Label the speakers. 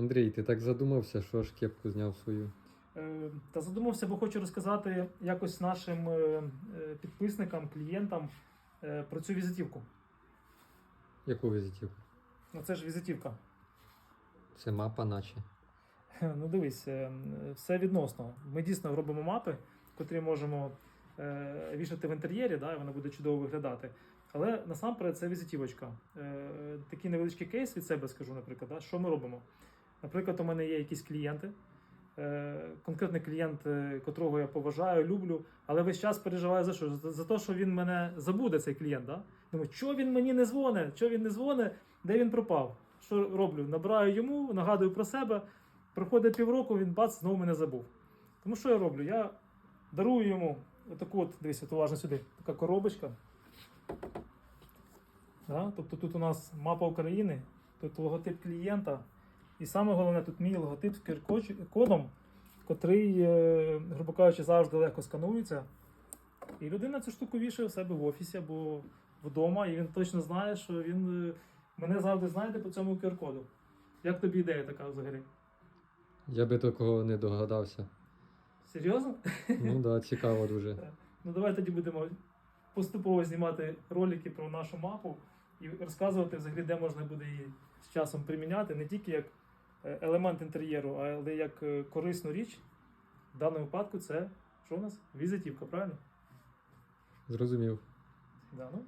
Speaker 1: Андрій, ти так задумався, що аж кепку зняв свою.
Speaker 2: Е, Та задумався, бо хочу розказати якось нашим е, е, підписникам, клієнтам про цю візитівку.
Speaker 1: Яку візитівку?
Speaker 2: Ну це ж візитівка.
Speaker 1: Це мапа, наче.
Speaker 2: Ну дивись, все відносно. Ми дійсно робимо мапи, котрі можемо вішати в інтер'єрі, да, і вона буде чудово виглядати. Але насамперед це візитівочка. Такий невеличкий кейс від себе скажу, наприклад, да, що ми робимо. Наприклад, у мене є якісь клієнти, е, конкретний клієнт, е, котрого я поважаю, люблю, але весь час переживаю за що? За, те, що він мене забуде, цей клієнт. Да? Думаю, що він мені не дзвонить, що він не дзвонить, де він пропав. Що роблю? Набираю йому, нагадую про себе. Проходить півроку, він бац, знову мене забув. Тому що я роблю? Я дарую йому отаку от, дивись, от уважно сюди, така коробочка. Да? Тобто тут у нас мапа України, тут логотип клієнта. І саме головне, тут мій логотип з QR-кодом, котрий, е, грубо кажучи, завжди легко сканується. І людина цю штуку вішає у себе в офісі або вдома, і він точно знає, що він е, мене завжди знайде по цьому QR-коду. Як тобі ідея така взагалі?
Speaker 1: Я би такого не догадався.
Speaker 2: Серйозно?
Speaker 1: Ну так, да, цікаво дуже.
Speaker 2: Ну давай тоді будемо поступово знімати ролики про нашу мапу і розказувати взагалі, де можна буде її з часом приміняти, не тільки як елемент інтер'єру, але як е, корисну річ. В даному випадку це що у нас? Візитівка, правильно?
Speaker 1: Зрозумів.
Speaker 2: Да, ну,